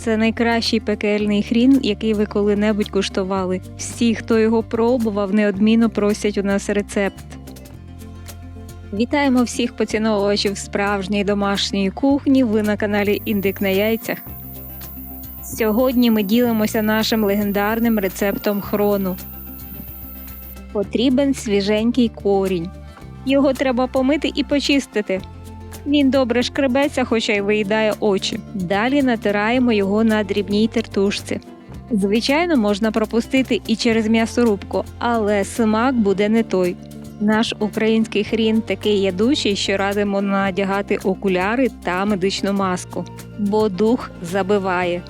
Це найкращий пекельний хрін, який ви коли-небудь куштували. Всі, хто його пробував, неодмінно просять у нас рецепт. Вітаємо всіх поціновувачів справжньої домашньої кухні. Ви на каналі Індик на яйцях. Сьогодні ми ділимося нашим легендарним рецептом хрону. Потрібен свіженький корінь. Його треба помити і почистити. Він добре шкребеться, хоча й виїдає очі. Далі натираємо його на дрібній тертушці. Звичайно, можна пропустити і через м'ясорубку, але смак буде не той. Наш український хрін такий ядучий, що радимо надягати окуляри та медичну маску, бо дух забиває.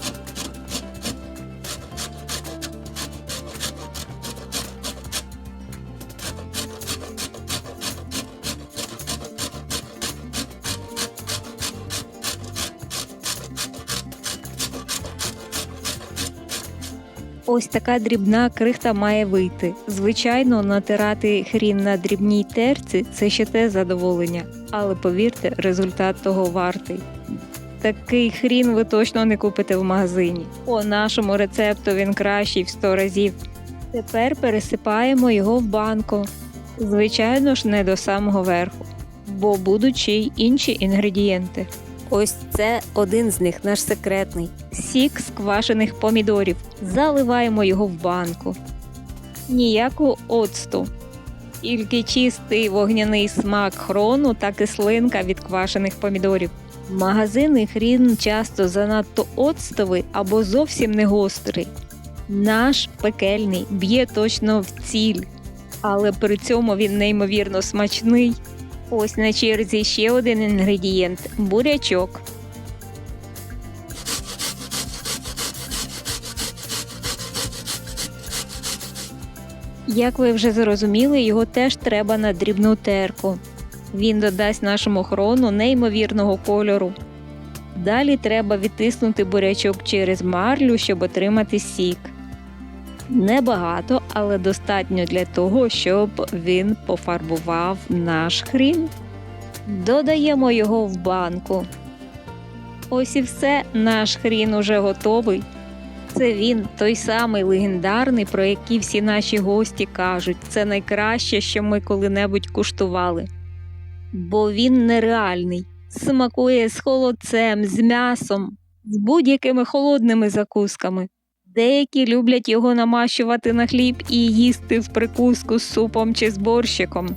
Ось така дрібна крихта має вийти. Звичайно, натирати хрін на дрібній терці це ще те задоволення, але повірте, результат того вартий. Такий хрін ви точно не купите в магазині. По нашому рецепту він кращий в 100 разів. Тепер пересипаємо його в банку. Звичайно ж, не до самого верху, бо будуть ще й інші інгредієнти. Ось це один з них, наш секретний. Сік з помідорів. Заливаємо його в банку. Ніяку оцту. Тільки чистий вогняний смак хрону та кислинка від квашених помідорів. Магазинний хрін часто занадто оцтовий або зовсім не гострий. Наш пекельний б'є точно в ціль, але при цьому він неймовірно смачний. Ось на черзі ще один інгредієнт бурячок. Як ви вже зрозуміли, його теж треба на дрібну терку. Він додасть нашому хрону неймовірного кольору. Далі треба відтиснути бурячок через марлю, щоб отримати сік. Небагато, але достатньо для того, щоб він пофарбував наш хрін. Додаємо його в банку. Ось і все, наш хрін уже готовий. Це він, той самий легендарний, про який всі наші гості кажуть. Це найкраще, що ми коли-небудь куштували. Бо він нереальний, смакує з холодцем, з м'ясом, з будь-якими холодними закусками. Деякі люблять його намащувати на хліб і їсти в прикуску з супом чи з борщиком.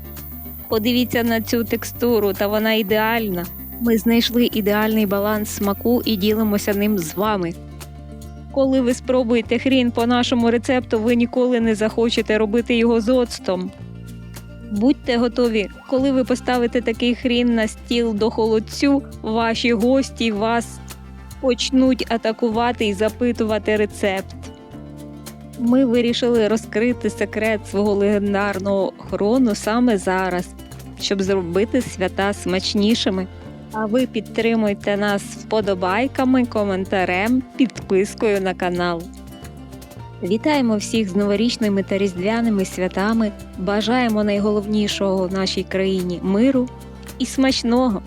Подивіться на цю текстуру, та вона ідеальна. Ми знайшли ідеальний баланс смаку і ділимося ним з вами. Коли ви спробуєте хрін по нашому рецепту, ви ніколи не захочете робити його з оцтом. Будьте готові, коли ви поставите такий хрін на стіл до холодцю, ваші гості вас почнуть атакувати і запитувати рецепт. Ми вирішили розкрити секрет свого легендарного хрону саме зараз, щоб зробити свята смачнішими. А ви підтримуйте нас вподобайками, коментарем, підпискою на канал. Вітаємо всіх з новорічними та різдвяними святами. Бажаємо найголовнішого в нашій країні миру і смачного!